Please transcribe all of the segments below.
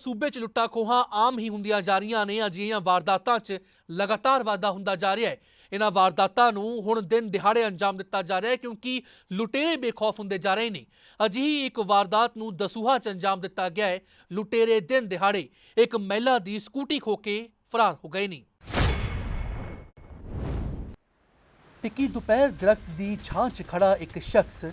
ਸੂਬੇ 'ਚ ਲੁੱਟਾਂ ਖੋਹਾਂ ਆਮ ਹੀ ਹੁੰਦੀਆਂ ਜਾ ਰਹੀਆਂ ਨੇ, ਅਜਿਹੀਆਂ ਵਾਰਦਾਤਾਂ 'ਚ ਲਗਾਤਾਰ ਵਾਧਾ ਹੁੰਦਾ ਜਾ ਰਿਹਾ ਹੈ। ਇਹਨਾਂ ਵਾਰਦਾਤਾਂ ਨੂੰ ਹੁਣ ਦਿਨ ਦਿਹਾੜੇ ਅੰਜਾਮ ਦਿੱਤਾ ਜਾ ਰਿਹਾ ਹੈ ਕਿਉਂਕਿ ਲੁਟੇਰੇ ਬੇਖੌਫ ਹੁੰਦੇ ਜਾ ਰਹੇ ਨੇ। ਅਜਿਹੀ ਇੱਕ ਵਾਰਦਾਤ ਨੂੰ ਦਸੂਹਾ 'ਚ ਅੰਜਾਮ ਦਿੱਤਾ ਗਿਆ ਹੈ। ਲੁਟੇਰੇ ਦਿਨ ਦਿਹਾੜੇ ਇੱਕ ਮਹਿਲਾ ਦੀ ਸਕੂਟੀ ਖੋ ਕੇ ਫਰਾਰ ਹੋ ਗਏ ਨੇ। ਟਿੱਕੀ ਦੁਪਹਿਰ ਦਰਖਤ ਦੀ ਛਾਂ 'ਚ ਖੜਾ ਇੱਕ ਸ਼ਖਸ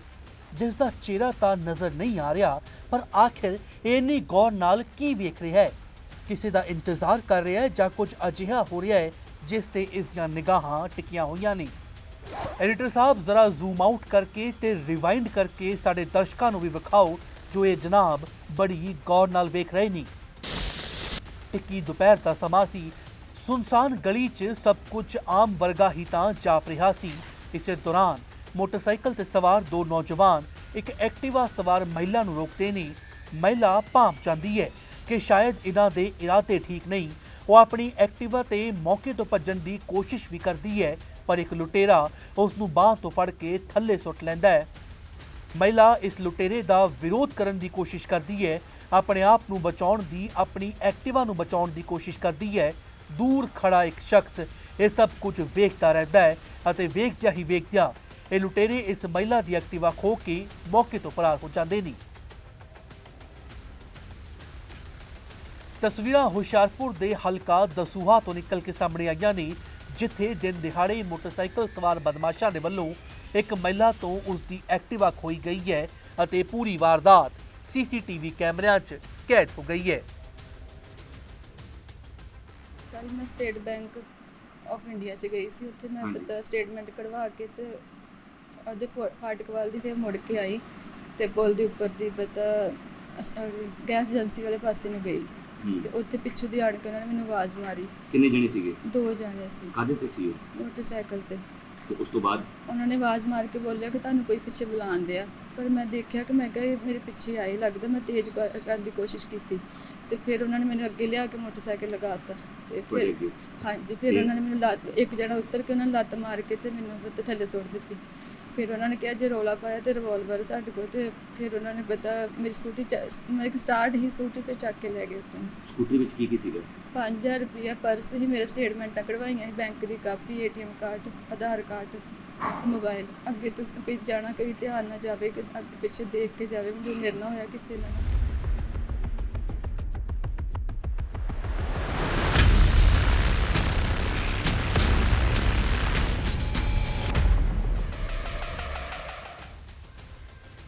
ਜਿਸ ਦਾ ਚਿਹਰਾ ਤਾਂ ਨਜ਼ਰ ਨਹੀਂ ਆ ਰਿਹਾ, ਪਰ ਆਖਿਰ ਇੰਨੀ ਗੌਰ ਨਾਲ ਕੀ ਵੇਖ ਰਿਹਾ ਹੈ? ਕਿਸੇ ਦਾ ਇੰਤਜ਼ਾਰ ਕਰ ਰਿਹਾ ਹੈ ਜਾਂ ਕੁਝ ਅਜਿਹਾ ਹੋ ਰਿਹਾ ਹੈ ਜਿਸ ਤੇ ਇਸ ਦੀਆਂ ਨਿਗਾਹਾਂ ਟਿਕੀਆਂ ਹੋਈਆਂ ਨੇ? ਐਡੀਟਰ ਸਾਹਿਬ, ਜ਼ਰਾ ਜ਼ੂਮ ਆਊਟ ਕਰਕੇ ਤੇ ਰਿਵਾਈਂਡ ਕਰਕੇ ਸਾਡੇ ਦਰਸ਼ਕਾਂ ਨੂੰ ਵੀ ਵਿਖਾਓ ਜੋ ਇਹ ਜਨਾਬ ਬੜੀ ਗੌਰ ਨਾਲ ਵੇਖ ਰਹੇ ਨੇ। ਟਿੱਕੀ ਦੁਪਹਿਰ ਦਾ ਸਮਾਂ ਸੀ। ਸੁਨਸਾਨ ਗਲੀ 'ਚ ਸਭ ਕੁਝ ਆਮ ਵਰਗਾ ਹੀ ਤਾਂ ਜਾਪ ਰਿਹਾ ਸੀ। ਇਸੇ ਦੌਰਾਨ ਮੋਟਰਸਾਈਕਲ ਤੇ ਸਵਾਰ ਦੋ ਨੌਜਵਾਨ ਇੱਕ ਐਕਟਿਵਾ ਸਵਾਰ ਮਹਿਲਾ ਨੂੰ ਰੋਕਦੇ ਨੇ। ਮਹਿਲਾ ਭਾਂਪ ਜਾਂਦੀ ਹੈ ਕਿ ਸ਼ਾਇਦ ਇਹਨਾਂ ਦੇ ਇਰਾਦੇ ਠੀਕ ਨਹੀਂ। ਉਹ ਆਪਣੀ ਐਕਟਿਵਾ ਤੇ ਮੌਕੇ ਤੋਂ ਭੱਜਣ ਦੀ ਕੋਸ਼ਿਸ਼ ਵੀ ਕਰਦੀ ਹੈ, ਪਰ ਇੱਕ ਲੁਟੇਰਾ ਉਸ ਨੂੰ ਬਾਹ ਤੋਂ ਫੜ ਕੇ ਥੱਲੇ ਸੁੱਟ ਲੈਂਦਾ ਹੈ। ਮਹਿਲਾ ਇਸ ਲੁਟੇਰੇ ਦਾ ਵਿਰੋਧ ਕਰਨ ਦੀ ਕੋਸ਼ਿਸ਼ ਕਰਦੀ ਹੈ, ਆਪਣੇ ਆਪ ਨੂੰ ਬਚਾਉਣ ਦੀ, ਆਪਣੀ ਐਕਟਿਵਾ ਨੂੰ ਬਚਾਉਣ ਦੀ ਕੋਸ਼ਿਸ਼ ਕਰਦੀ ਹੈ। ਦੂਰ ਖੜਾ ਇੱਕ ਸ਼ਖਸ ਇਹ ਸਭ ਕੁਝ ਵੇਖਦਾ ਰਹਿੰਦਾ ਹੈ ਅਤੇ ਵੇਖਦਿਆਂ ਹੀ ਵੇਖਦਿਆਂ ਇਹ ਲੁਟੇਰੇ ਇਸ ਮਹਿਲਾ ਦੀ ਐਕਟਿਵਾ ਖੋ ਕੇ ਮੌਕੇ ਤੋਂ ਫਰਾਰ ਹੋ ਜਾਂਦੇ ਨੇ। ਤਸਵੀਰਾਂ ਹੁਸ਼ਿਆਰਪੁਰ ਦੇ ਹਲਕਾ ਦਸੂਹਾ ਤੋਂ ਨਿਕਲ ਕੇ ਸਾਹਮਣੇ ਆਈਆਂ ਨੇ ਜਿੱਥੇ ਦਿਨ ਦਿਹਾੜੇ ਮੋਟਰਸਾਈਕਲ ਸਵਾਰ ਬਦਮਾਸ਼ਾਂ ਦੇ ਵੱਲੋਂ ਇੱਕ ਮਹਿਲਾ ਤੋਂ ਉਸ ਦੀ ਐਕਟਿਵਾ ਖੋਈ ਗਈ ਹੈ ਅਤੇ ਪੂਰੀ ਵਾਰਦਾਤ ਸੀਸੀਟੀਵੀ ਕੈਮਰਿਆਂ 'ਚ ਕੈਦ ਹੋ ਗਈ ਹੈ। ਕੱਲ ਮੈਂ ਸਟੇਟ ਬੈਂਕ ਆਫ ਇੰਡੀਆ ਚ ਗਈ ਸੀ। ਉੱਥੇ ਮੈਂ ਸਟੇਟਮੈਂਟ ਕਢਵਾ ਕੇ ਤੇ ਉਹਦੇ ਫਾ- ਫਾਟਕ ਵੱਲ ਦੀ ਫਿਰ ਮੁੜ ਕੇ ਆਈ ਤੇ ਪੁਲ ਦੇ ਉੱਪਰ ਦੀ ਪਤਾ ਗੈਸ ਏਜੰਸੀ ਵਾਲੇ ਪਾਸੇ ਨੂੰ ਗਈ। ਤੇ ਉੱਥੇ ਪਿੱਛੋਂ ਦੀ ਆਣ ਕੇ ਉਹਨਾਂ ਨੇ ਮੈਨੂੰ ਆਵਾਜ਼ ਮਾਰੀ। ਕਿੰਨੇ ਜਣੇ ਸੀਗੇ? ਦੋ ਜਾਣੇ ਸੀ। ਕਾਹਦੇ ਤੇ ਸੀ ਉਹ? ਮੋਟਰਸਾਈਕਲ ਤੇ। ਤੇ ਉਸ ਤੋਂ ਬਾਅਦ? ਉਹਨਾਂ ਨੇ ਆਵਾਜ਼ ਮਾਰ ਕੇ ਬੋਲਿਆ ਕਿ ਤੁਹਾਨੂੰ ਕੋਈ ਪਿੱਛੇ ਬੁਲਾਉਂਦੇ ਆ ਪਰ ਮੈਂ ਦੇਖਿਆ ਕਿ ਮੈਂ ਕਿਹਾ ਮੇਰੇ ਪਿੱਛੇ ਆਏ ਲੱਗਦਾ ਮੈਂ ਤੇਜ਼ ਕਰ- ਕਰਨ ਦੀ ਕੋਸ਼ਿਸ਼ ਕੀਤੀ। ਤੇ ਫਿਰ ਉਹਨਾਂ ਨੇ ਮੈਨੂੰ ਅੱਗੇ ਲਿਆ ਕੇ ਮੋਟਰਸਾਈਕਲ ਲਗਾਤਾ ਤੇ। ਫਿਰ ਹਾਂਜੀ ਫਿਰ? ਉਹਨਾਂ ਨੇ ਮੈਨੂੰ ਲੱਤ ਇੱਕ ਜਣਾ ਉੱਤਰ ਕੇ ਉਹਨਾਂ ਨੇ ਲੱਤ ਮਾਰ ਕੇ ਤੇ ਮੈਨੂੰ ਉੱਤੇ ਥੱਲੇ ਸੁੱਟ ਦਿੱਤੀ। ਫਿਰ ਉਹਨਾਂ ਨੇ ਕਿਹਾ ਜੇ ਰੋਲਾ ਪਾਇਆ ਤੇ ਰਿਵਾਲਵਰ ਸਾਡੇ ਕੋਲ ਤੇ ਫਿਰ ਉਹਨਾਂ ਨੇ ਪਤਾ ਮੇਰੀ ਸਕੂਟੀ ਮੈਂ ਇੱਕ ਸਟਾਰਟ ਹੀ ਸਕੂਟੀ ਤੇ ਚੱਕ ਕੇ ਲੈ ਗਏ ਉੱਤੋਂ ਸਕੂਟਰੀ ਵਿੱਚ ਕੀ ਕੀ ਸੀਗਾ? 5000 ਰੁਪਇਆ ਪਰਸ ਹੀ ਮੇਰੇ ਸਟੇਟਮੈਂਟਾਂ ਕਢਵਾਈਆਂ ਸੀ ਬੈਂਕ ਦੀ copy ATM card Aadhaar card mobile ਅੱਗੇ ਤੋਂ ਕੋਈ ਜਾਣਾ ਕੋਈ ਧਿਆਨ ਨਾ ਜਾਵੇ ਕਿ ਅੱਗੇ ਪਿੱਛੇ ਦੇਖ ਕੇ ਜਾਵੇ ਮੇਰੇ ਨਾਲ ਹੋਇਆ ਕਿਸੇ ਨਾਲ।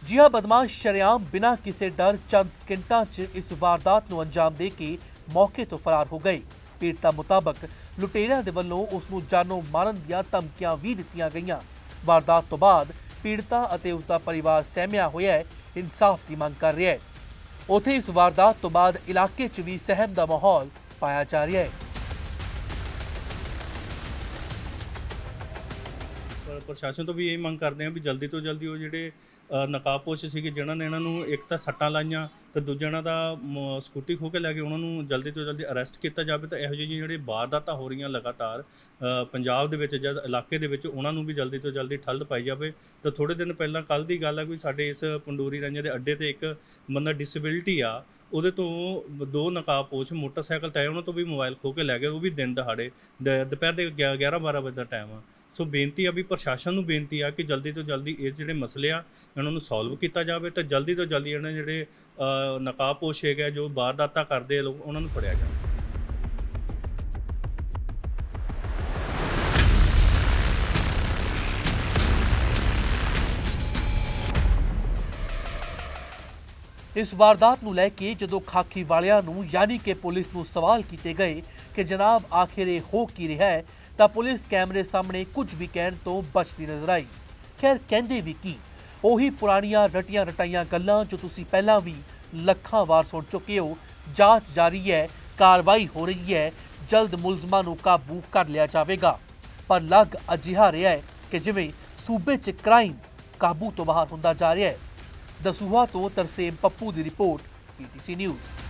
ਨਾ। ਜੀ ਬਦਮਾਸ਼ ਸ਼ਰੇਆਮ ਬਿਨਾਂ ਕਿਸੇ ਡਰ ਚੰਦ ਸਕਿੰਟਾਂ 'ਚ ਇਸ ਵਾਰਦਾਤ ਨੂੰ ਅੰਜਾਮ ਦੇ ਕੇ ਮੌਕੇ ਤੋਂ ਫਰਾਰ ਹੋ ਗਏ। ਪੀੜਤਾ ਮੁਤਾਬਕ ਲੁਟੇਰਿਆਂ ਦੇ ਵੱਲੋਂ ਉਸ ਨੂੰ ਜਾਨੋਂ ਮਾਰਨ ਦੀਆਂ ਧਮਕੀਆਂ ਵੀ ਦਿੱਤੀਆਂ ਗਈਆਂ। ਵਾਰਦਾਤ ਤੋਂ ਬਾਅਦ ਪੀੜਤਾ ਅਤੇ ਉਸ ਦਾ ਪਰਿਵਾਰ ਸਹਿਮਿਆ ਹੋਇਆ ਹੈ, ਇਨਸਾਫ ਦੀ ਮੰਗ ਕਰ ਰਿਹਾ ਹੈ। ਉਥੇ ਇਸ ਵਾਰਦਾਤ ਤੋਂ ਬਾਅਦ ਇਲਾਕੇ 'ਚ ਵੀ ਸਹਿਮ ਦਾ ਮਾਹੌਲ ਪਾਇਆ ਜਾ ਰਿਹਾ ਹੈ। ਪਰ ਪ੍ਰਸ਼ਾਸਨ ਤੋਂ ਵੀ ਇਹ ਮੰਗ ਕਰਦੇ ਹਾਂ ਵੀ ਜਲਦੀ ਤੋਂ ਜਲਦੀ ਉਹ ਜਿਹੜੇ ਨਕਾਬਪੋਸ਼ ਸੀਗੇ ਜਿਨ੍ਹਾਂ ਨੇ ਇਹਨਾਂ ਨੂੰ ਇੱਕ ਤਾਂ ਸੱਟਾਂ ਲਾਈਆਂ ਤੇ ਦੂਜਾ ਇਹਨਾਂ ਦਾ ਮ, ਸਕੂਟੀ ਖੋ ਕੇ ਲੈ ਕੇ ਉਹਨਾਂ ਨੂੰ ਜਲਦੀ ਤੋਂ ਜਲਦੀ ਅਰੈਸਟ ਕੀਤਾ ਜਾਵੇ ਤਾਂ ਇਹੋ ਜਿਹੇ ਜਿਹੜੇ ਵਾਰਦਾਤਾਂ ਹੋ ਰਹੀਆਂ ਲਗਾਤਾਰ ਪੰਜਾਬ ਦੇ ਵਿੱਚ ਜਾਂ ਇਲਾਕੇ ਦੇ ਵਿੱਚ ਉਹਨਾਂ ਨੂੰ ਵੀ ਜਲਦੀ ਤੋਂ ਜਲਦੀ ਠੱਲ ਪਾਈ ਜਾਵੇ। ਤਾਂ ਥੋੜੇ ਦਿਨ ਪਹਿਲਾਂ ਕੱਲ ਦੀ ਗੱਲ ਆ ਕੋਈ ਸਾਡੇ ਇਸ ਪੰਡੂਰੀ ਰੰਜੇ ਦੇ ਅੱਡੇ ਤੇ ਇੱਕ ਬੰਦਾ ਡਿਸੇਬਿਲਟੀ ਆ ਉਹਦੇ ਤੋਂ ਦੋ ਨਕਾਬਪੋਸ਼ ਮੋਟਰਸਾਈਕਲ ਤੇ ਆਏ, ਉਹਨਾਂ ਤੋਂ ਵੀ ਮੋਬਾਈਲ ਖੋ ਕੇ ਲੈ ਗਏ ਉਹ ਵੀ ਦਿਨ ਦਹਾੜੇ ਦ- ਦੁਪਹਿਰ ਦੇ 11 12 ਵਜੇ ਦਾ ਟਾਈਮ ਆ। ਸੋ ਬੇਨਤੀ ਆ ਵੀ ਪ੍ਰਸ਼ਾਸਨ ਨੂੰ ਬੇਨਤੀ ਆ ਕਿ ਜਲਦੀ ਤੋਂ ਜਲਦੀ ਇਹ ਜਿਹੜੇ ਮਸਲੇ ਆ ਇਹਨਾਂ ਨੂੰ ਸੋਲਵ ਕੀਤਾ ਜਾਵੇ ਤੇ ਜਲਦੀ ਤੋਂ ਜਲਦੀ ਇਹਨਾਂ ਜਿਹੜੇ ਅ, ਨਕਾਬਪੋਸ਼ ਹੈਗੇ ਜੋ ਵਾਰਦਾਤਾਂ ਕਰਦੇ ਲੋਕ ਉਹਨਾਂ ਨੂੰ ਫੜਿਆ ਜਾਵੇ। ਇਸ ਵਾਰਦਾਤ ਨੂੰ ਲੈ ਕੇ ਜਦੋਂ ਖਾਕੀ ਵਾਲਿਆਂ ਨੂੰ ਯਾਨੀ ਕਿ ਪੁਲਿਸ ਨੂੰ ਸਵਾਲ ਕੀਤੇ ਗਏ ਕਿ ਜਨਾਬ ਆਖਿਰ ਇਹ ਹੋ ਕੀ ਰਿਹਾ ਹੈ ਤਾਂ ਪੁਲਿਸ ਕੈਮਰੇ ਸਾਹਮਣੇ ਕੁਝ ਵੀ ਕਹਿਣ ਤੋਂ ਬਚਦੀ ਨਜ਼ਰ ਆਈ। ਖੈਰ, ਕਹਿੰਦੇ ਵੀ ਕੀ? ਉਹੀ ਪੁਰਾਣੀਆਂ ਰਟੀਆਂ ਰਟਾਈਆਂ ਗੱਲਾਂ ਜੋ ਤੁਸੀਂ ਪਹਿਲਾਂ ਵੀ ਲੱਖਾਂ ਵਾਰ ਸੁਣ ਚੁੱਕੇ ਹੋ। ਜਾਂਚ ਜਾਰੀ ਹੈ, ਕਾਰਵਾਈ ਹੋ ਰਹੀ ਹੈ, ਜਲਦ ਮੁਲਜ਼ਮਾਂ ਨੂੰ ਕਾਬੂ ਕਰ ਲਿਆ ਜਾਵੇਗਾ। ਪਰ ਲੱਗ ਅਜਿਹਾ ਰਿਹਾ ਹੈ ਕਿ ਜਿਵੇਂ ਸੂਬੇ 'ਚ ਕ੍ਰਾਈਮ ਕਾਬੂ ਤੋਂ ਬਾਹਰ ਹੁੰਦਾ ਜਾ ਰਿਹਾ ਹੈ। ਦਸੂਹਾ ਤੋਂ ਤਰਸੇਮ ਪੱਪੂ ਦੀ ਰਿਪੋਰਟ ਪੀਟੀਸੀ ਨਿਊਜ਼